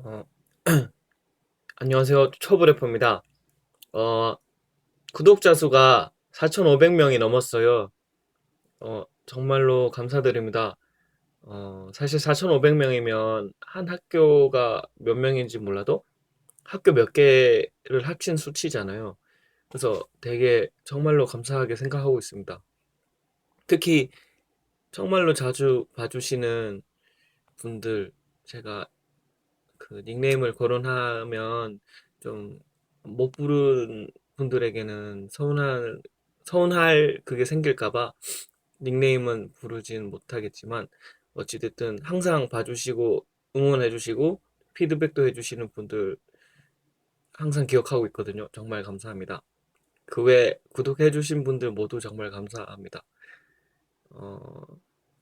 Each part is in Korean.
어, 안녕하세요. 초보래퍼입니다. 어, 구독자 수가 4,500명이 넘었어요. 어, 정말로 감사드립니다. 어, 사실 4,500명이면 한 학교가 몇 명인지 몰라도 학교 몇 개를 합친 수치잖아요. 그래서 되게 정말로 감사하게 생각하고 있습니다. 특히 정말로 자주 봐주시는 분들, 제가 그 닉네임을 거론하면 좀 못 부른 분들에게는 서운할, 서운할 그게 생길까 봐 닉네임은 부르진 못하겠지만 어찌됐든 항상 봐주시고 응원해주시고 피드백도 해주시는 분들 항상 기억하고 있거든요. 정말 감사합니다. 그 외 구독해주신 분들 모두 정말 감사합니다. 어,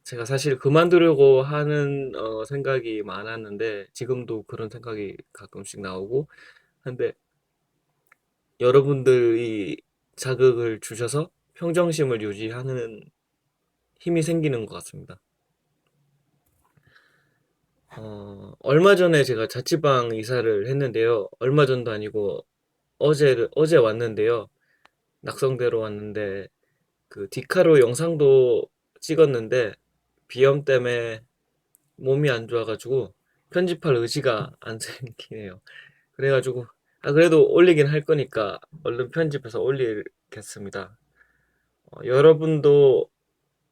제가 사실 그만두려고 하는 어, 생각이 많았는데 지금도 그런 생각이 가끔씩 나오고 근데 여러분들이 자극을 주셔서 평정심을 유지하는 힘이 생기는 것 같습니다. 어, 얼마 전에 제가 자취방 이사를 했는데요. 얼마 전도 아니고 어제 어제 왔는데요. 낙성대로 왔는데 그 디카로 영상도 찍었는데 비염 때문에 몸이 안 좋아 가지고 편집할 의지가 안 생기네요. 그래 가지고 아 그래도 올리긴 할 거니까 얼른 편집해서 올리겠습니다. 어, 여러분도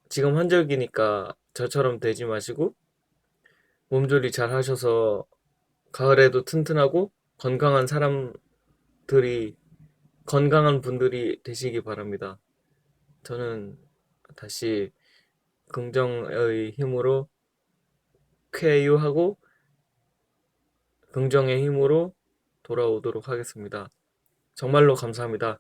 지금 환절기니까 저처럼 되지 마시고 몸조리 잘 하셔서 가을에도 튼튼하고 건강한 사람들이 건강한 분들이 되시기 바랍니다. 저는 다시 긍정의 힘으로 쾌유하고 긍정의 힘으로 돌아오도록 하겠습니다. 정말로 감사합니다.